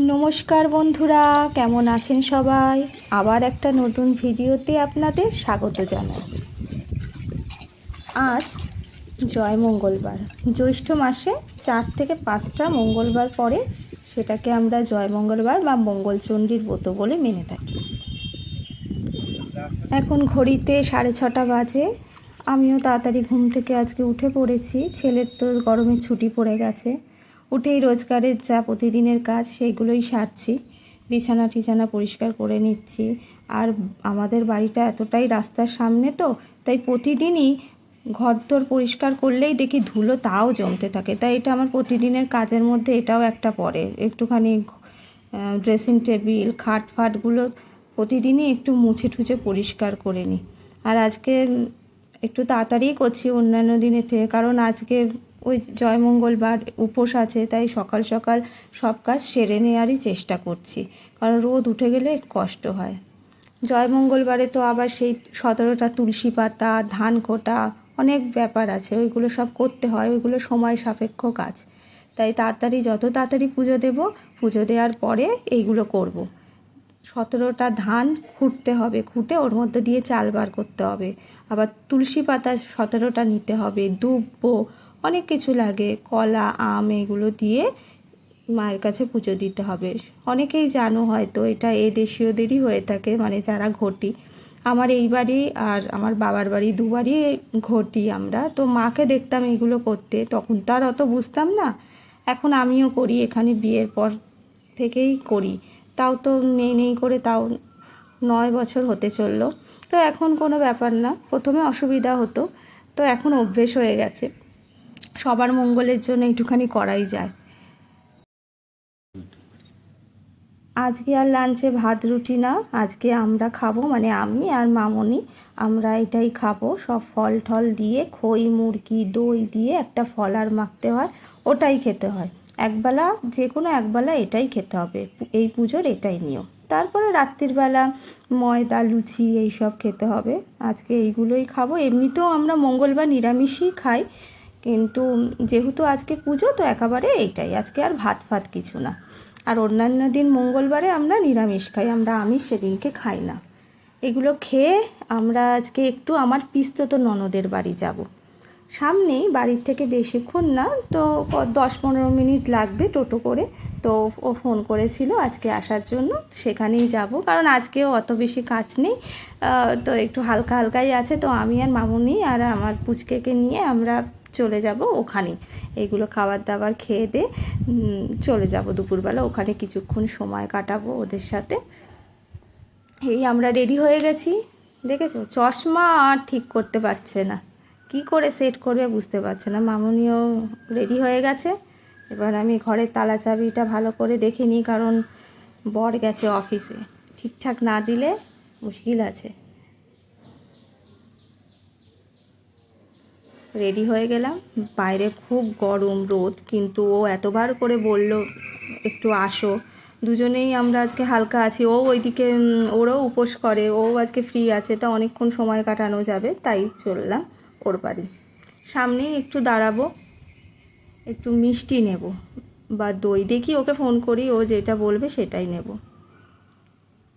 নমস্কার বন্ধুরা, কেমন আছেন সবাই? আবার একটা নতুন ভিডিওতে আপনাদের স্বাগত জানাই। আজ জয় মঙ্গলবার। জ্যৈষ্ঠ মাসে চার থেকে পাঁচটা মঙ্গলবার পরে সেটাকে আমরা জয় মঙ্গলবার বা মঙ্গলচণ্ডীর ব্রত বলে মেনে থাকি। এখন ঘড়িতে সাড়ে ছটা বাজে। আমিও তাড়াতাড়ি ঘুম থেকে আজকে উঠে পড়েছি। ছেলের তো গরমে ছুটি পড়ে গেছে। উঠেই রোজগারের যা প্রতিদিনের কাজ, সেইগুলোই সারছি। বিছানা টিছানা পরিষ্কার করে নিচ্ছি। আর আমাদের বাড়িটা এতটাই রাস্তার সামনে তো, তাই প্রতিদিনই ঘরদোর পরিষ্কার করলেই দেখি ধুলো তাও জমতে থাকে। তাই এটা আমার প্রতিদিনের কাজের মধ্যে এটাও একটা পড়ে। একটুখানি ড্রেসিং টেবিল খাট ফাটগুলো প্রতিদিনই একটু মুছে টুছে পরিষ্কার করে নিই। আর আজকে একটু তাড়াতাড়িই করছি অন্যান্য দিনের থেকে, কারণ আজকে ওই জয়মঙ্গলবার উপোস আছে, তাই সকাল সকাল সব কাজ সেরে নেওয়ারই চেষ্টা করছি। কারণ রোদ উঠে গেলে কষ্ট হয়। জয়মঙ্গলবারে তো আবার সেই সতেরোটা তুলসী পাতা, ধান কোটা অনেক ব্যাপার আছে। ওইগুলো সব করতে হয়, ওইগুলো সময় সাপেক্ষ কাজ। তাই তাড়াতাড়ি যত তাড়াতাড়ি পুজো দেব, পুজো দেওয়ার পরে এইগুলো করব। সতেরোটা ধান খুঁটতে হবে, খুঁটে ওর মধ্যে দিয়ে চাল বার করতে হবে। আবার তুলসী পাতা সতেরোটা নিতে হবে, দুব্বো অনেক কিছু লাগে, কলা, আম, এগুলো দিয়ে মায়ের কাছে পুজো দিতে হবে। অনেকেই জানো হয়তো এটা এ দেশীয়দেরই হয়ে থাকে মানে যারা ঘটি। আমার এই বাড়ি আর আমার বাবার বাড়ি দুবারই ঘটি আমরা। তো মাকে দেখতাম এইগুলো করতে, তখন তো আর অত বুঝতাম না। এখন আমিও করি, এখানে বিয়ের পর থেকেই করি। তাও তো নেই নেই করে তাও নয় বছর হতে চলল। তো এখন কোনো ব্যাপার না, প্রথমে অসুবিধা হতো। তো এখন অভ্যেস হয়ে গেছে। সবার মঙ্গলের জন্য একটুখানি করাই যায়। আজকে আর লাঞ্চে ভাত, রুটি না। আজকে আমরা খাব মানে আমি আর মামনি, আমরা এটাই খাব। সব ফল টল দিয়ে, খই, মুরগি, দই দিয়ে একটা ফল আর মাখতে হয়, ওটাই খেতে হয়। একবেলা যে কোনো একবেলা এটাই খেতে হবে। এই পুজোর এটাই নিয়ম। তারপরে রাত্রিবেলা ময়দা, লুচি এইসব খেতে হবে। আজকে এইগুলোই খাব। এমনিতেও আমরা মঙ্গলবার নিরামিষই খাই। কিন্তু যেহেতু আজকে পুজো, তো একেবারে এইটাই। আজকে আর ভাত ফাত কিছু না। আর অন্যান্য দিন মঙ্গলবারে আমরা নিরামিষ খাই, আমরা আমিষ সেদিনকে খাই না। এগুলো খেয়ে আমরা আজকে একটু আমার পিস্তত ননদের বাড়ি যাব। সামনেই বাড়ির থেকে বেশিক্ষণ না, তো দশ পনেরো মিনিট লাগবে টোটো করে। তো ও ফোন করেছিল আজকে আসার জন্য, সেখানেই যাব। কারণ আজকেও অত বেশি কাজ নেই তো একটু হালকা হালকাই আছে। তো আমি আর মামুনি আর আমার পুচকেকে নিয়ে আমরা চলে যাব ওখানে। এইগুলো খাবার দাবার খেয়ে দে চলে যাব দুপুরবেলা। ওখানে কিছুক্ষণ সময় কাটাবো ওদের সাথে। এই আমরা রেডি হয়ে গেছি, দেখেছ? চশমা আর ঠিক করতে পারছে না। কি করে সেট করবে বুঝতে পারছে না। মামুনিও রেডি হয়ে গেছে। এবার আমি ঘরের তালা চাবিটা ভালো করে দেখে নিই, কারণ বর গেছে অফিসে। ঠিকঠাক না দিলে মুশকিল আছে। রেডি হয়ে গেলাম। বাইরে খুব গরম রোদ, কিন্তু ও এতবার করে বলল, একটু আসো। দুজনেই আমরা আজকে হালকা আছি। ও ওইদিকে ওরও উপোস করে, ও আজকে ফ্রি আছে, তা অনেকক্ষণ সময় কাটানো যাবে, তাই চললাম ওর বাড়ি। সামনেই একটু দাঁড়াবো, একটু মিষ্টি নেব, বা দই দেখি ওকে ফোন করি, ও যেটা বলবে সেটাই নেব।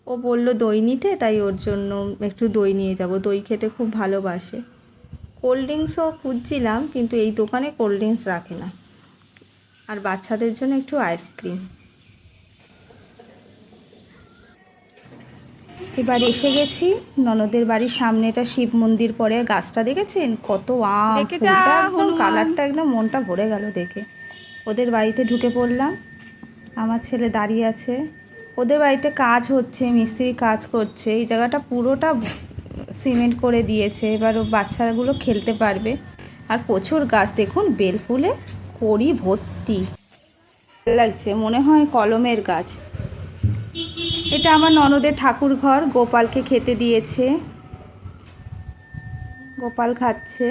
ও বলল, দই নিতে? তাই ওর জন্য একটু দই নিয়ে যাব। দই খেতে খুব ভালোবাসে। কোল্ড ড্রিঙ্কসও খুঁজছিলাম কিন্তু এই দোকানে কোল্ড ড্রিঙ্কস রাখে না। আর বাচ্চাদের জন্য একটু আইসক্রিম এবার এসে গেছি ননদের বাড়ির সামনে এটা শিব মন্দির পরে। গাছটা দেখেছেন? কত আম কালারটা একদম মনটা ভরে গেল দেখে। ওদের বাড়িতে ঢুকে পড়লাম। আমার ছেলে দাঁড়িয়ে আছে। ওদের বাড়িতে কাজ হচ্ছে মিস্ত্রি কাজ করছে। এই জায়গাটা পুরোটা সিমেন্ট করে দিয়েছে, এবার বাচ্চাগুলো খেলতে পারবে। আর প্রচুর গাছ, দেখুন বেল ফুলে করি ভর্তি লাগছে, মনে হয় কলমের গাছ। এটা আমার ননদের ঠাকুর ঘর, গোপালকে খেতে দিয়েছে। গোপাল খাচ্ছে।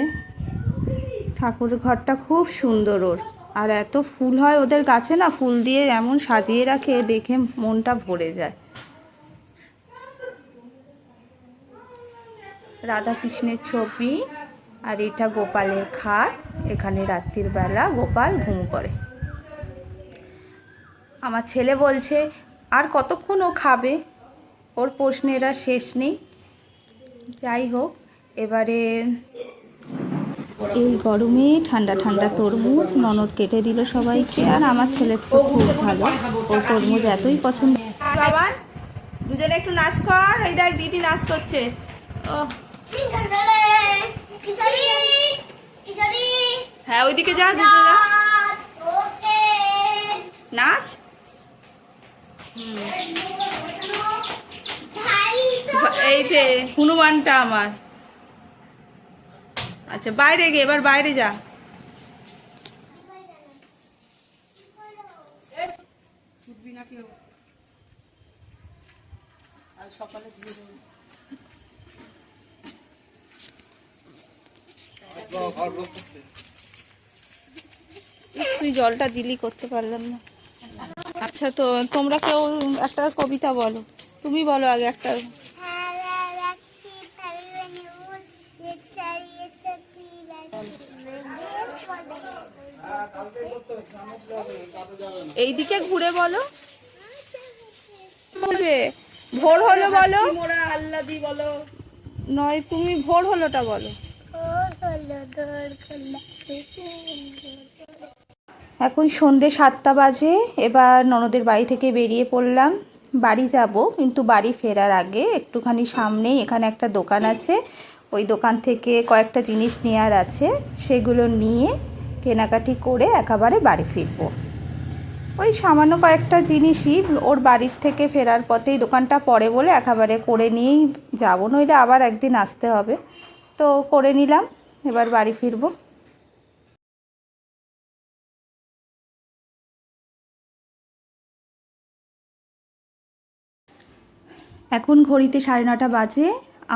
ঠাকুর ঘরটা খুব সুন্দর ওর। আর এত ফুল হয় ওদের গাছে না, ফুল দিয়ে এমন সাজিয়ে রাখে, দেখে মনটা ভরে যায়। রাধাকৃষ্ণের ছবি আর এটা গোপালের খাট। এখানে রাত্রির বেলা গোপাল ঘুম করে। আমার ছেলে বলছে, আর কতক্ষণ ও খাবে? ওর প্রশ্নের শেষ নেই। যাই হোক, এবারে এই গরমে ঠান্ডা ঠান্ডা তরমুজ ননদ কেটে দিল সবাইকে। আর আমার ছেলের তো খুব ভালো। ও তরমুজ এতই পছন্দ। দুজনে একটু নাচ কর। এই দেখ, দিদি নাচ করছে। ও হ্যাঁ ওইদিকে যা যা। নাচ? এই যে হনুমানটা আমার। আচ্ছা বাইরে গে এবার বাইরে যা। সকালে ইস, তুই জলটা দিলি করতে পারলাম না। আচ্ছা তো তোমরা কেউ একটা কবিতা বলো। তুমি বলো আগে একটা। এইদিকে ঘুরে বলো। ভোর হলো বলো। আল্লাদি বলো। নয় তুমি ভোর হলোটা বলো। এখন সন্ধে সাতটা বাজে, এবার ননদের বাড়ি থেকে বেরিয়ে পড়লাম। বাড়ি যাব, কিন্তু বাড়ি ফেরার আগে একটুখানি সামনেই এখানে একটা দোকান আছে। ওই দোকান থেকে কয়েকটা জিনিস নেওয়ার আছে, সেগুলো নিয়ে কেনাকাটি করে একেবারে বাড়ি ফিরবো। ওই সামান্য কয়েকটা জিনিসই ওর বাড়ির থেকে ফেরার পথেই দোকানটা পড়ে বলে একেবারে করে নিয়েই যাব, নইলে আবার একদিন আসতে হবে। তো করে নিলাম। এবার বাড়ি ফিরবো। এখন ঘড়িতে সাড়ে নটা বাজে,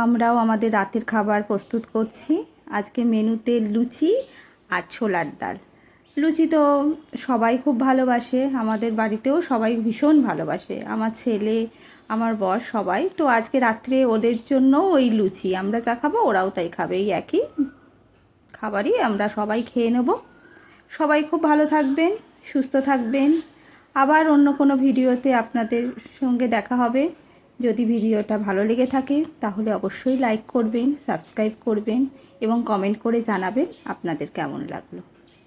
আমরাও আমাদের রাতের খাবার প্রস্তুত করছি। আজকে মেনুতে লুচি আর ছোলার ডাল। লুচি তো সবাই খুব ভালোবাসে, আমাদের বাড়িতেও সবাই ভীষণ ভালোবাসে। আমার ছেলে, আমার বর সবাই। তো আজকে রাত্রে ওদের জন্য ওই লুচি, আমরা যা খাব ওরাও তাই খাবে, এই একই। খাবারই আমরা সবাই খেয়ে নেব। সবাই খুব ভালো থাকবেন, সুস্থ থাকবেন। আবার অন্য কোনো ভিডিওতে আপনাদের সঙ্গে দেখা হবে। যদি ভিডিওটা ভালো লেগে থাকে, তাহলে অবশ্যই লাইক করবেন, সাবস্ক্রাইব করবেন এবং কমেন্ট করে জানাবেন আপনাদের কেমন লাগল।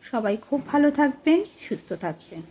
সবাই খুব ভালো থাকবেন, সুস্থ থাকবেন।